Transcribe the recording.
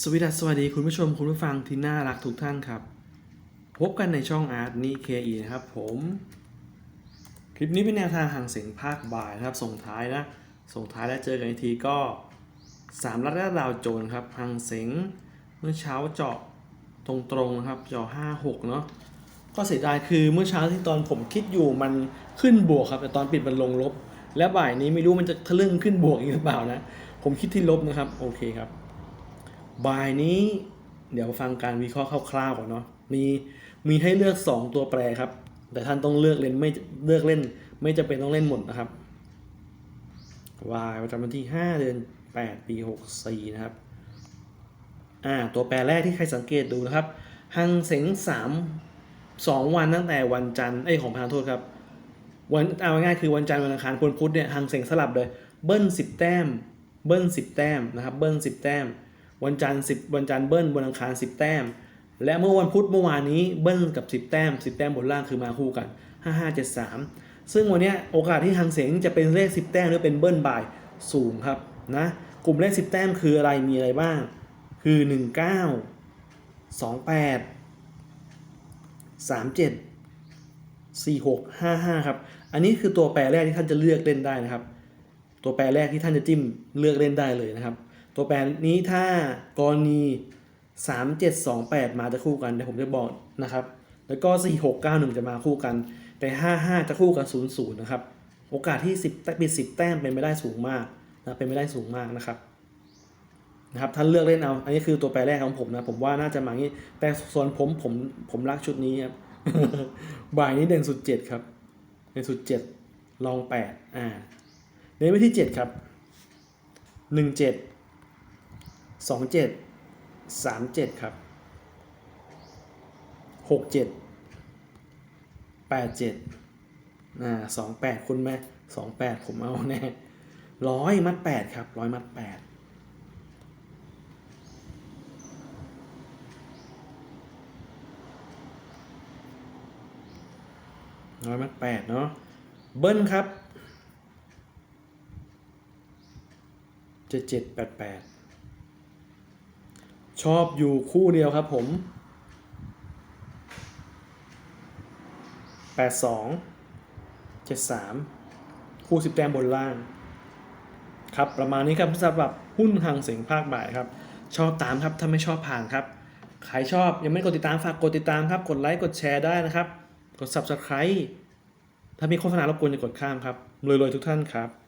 สวัสดีสวัสดีคุณผู้ชมคุณผู้ฟังที่น่ารักทุกท่านครับ พบกันในช่องอาร์ตนี่เคอีนะครับผม คลิปนี้เป็นแนวทางห่างเสียงภาคบ่ายนะครับ ส่งท้ายนะ ส่งท้ายแล้วเจอกันอีกทีก็สามรัดและดาวโจนครับห่างเสียงเมื่อเช้าเจาะตรงๆนะครับเจาะห้าหกเนาะก็เสียดายคือเมื่อเช้าที่ตอนผมคิดอยู่มันขึ้นบวกครับ แต่ตอนปิดมันลงลบ และบ่ายนี้ไม่รู้มันจะทะลึ่งขึ้นบวกอีกหรือเปล่านะผมคิดที่ลบนะครับโอเคครับ บ่ายนี้เดี๋ยวฟังการวิเคราะห์คร่าวๆก่อนเนาะมีมีให้เลือก 2 ตัวแปรครับ แต่ท่านต้องเลือกเล่นไม่เลือกเล่น ไม่จำเป็นต้องเล่นหมดนะครับวายประจำวันที่ 5 เดือน 8 ปี 64 นะครับอ่าตัวแปรแรกที่ใครสังเกตดูนะครับหังเสง3 2วันตั้งแต่วันจันทร์ไอ้ของพานโทษครับวันเอาง่ายคือวันจันทร์วันอังคารพุธพุธเนี่ยหังเสงสลับเลยเบิ้ล10แต้ม เบิ้ล10แต้มนะครับเบิ้ล10แต้ม วันจันทร์10วันจันทร์เบิ้ลวันอังคาร10แต้ม และเมื่อวันพุธเมื่อวานนี้เบิ้ลกับ10แต้ม10แต้มบนล่างคือมาคู่กัน5573ซึ่งวันนี้โอกาสที่หังเสงจะเป็นเลข10แต้มหรือเป็นเบิ้ลบ่ายสูงครับนะกลุ่มเลข10แต้มคืออะไรมีอะไรบ้าง คือ19 28 37 46 55ครับ อันนี้คือตัวแปรแรกที่ท่านจะเลือกเล่นได้นะครับ ตัวแปรแรกที่ท่านจะจิ้มเลือกเล่นได้เลยนะครับ ตัวแปรนี้ถ้ากรณี 3728 มาจะคู่กันเดี๋ยวผมจะบอกนะครับ แล้วก็ 4691 จะมาคู่กัน แต่ 55 จะคู่กับ 00 นะครับ โอกาสที่ 10แต้มปิด10 แต้มเป็นไปได้สูงมากนะเป็นไปได้สูงมากนะครับนะครับท่านเลือกเล่นเอา อันนี้คือตัวแปรแรกของผมนะ ผมว่าน่าจะมางี้ แต่ส่วนผมผมผมรักชุดนี้ครับ บ่ายนี้เด่นสุด7ครับ เด่นสุด7ลอง8อ่าเน้นไปที่7ครับ17 สองเจ็ดสามเจ็ดครับหกเจ็ดแปดเจ็ดอ่าสองแปดคุณไหมสองแปดผมเอาแน่ร้อยมัดแปดครับร้อยมัดแปดร้อยมัดแปดเนาะเบิ้ลครับเจ็ดเจ็ดแปดแปด ชอบอยู่คู่เดียวครับผม 82 73 คู่สิบแต้มบนล่าง ครับ ประมาณนี้ครับสำหรับหุ้นทางเสียงภาคบ่ายครับ ชอบตามครับ ถ้าไม่ชอบผ่านครับ ใครชอบยังไม่กดติดตามฝากกดติดตามครับ กดไลค์กดแชร์ได้นะครับ กด Subscribe ถ้ามีโฆษณารบกวนอย่ากดข้ามครับรวยๆทุกท่านครับ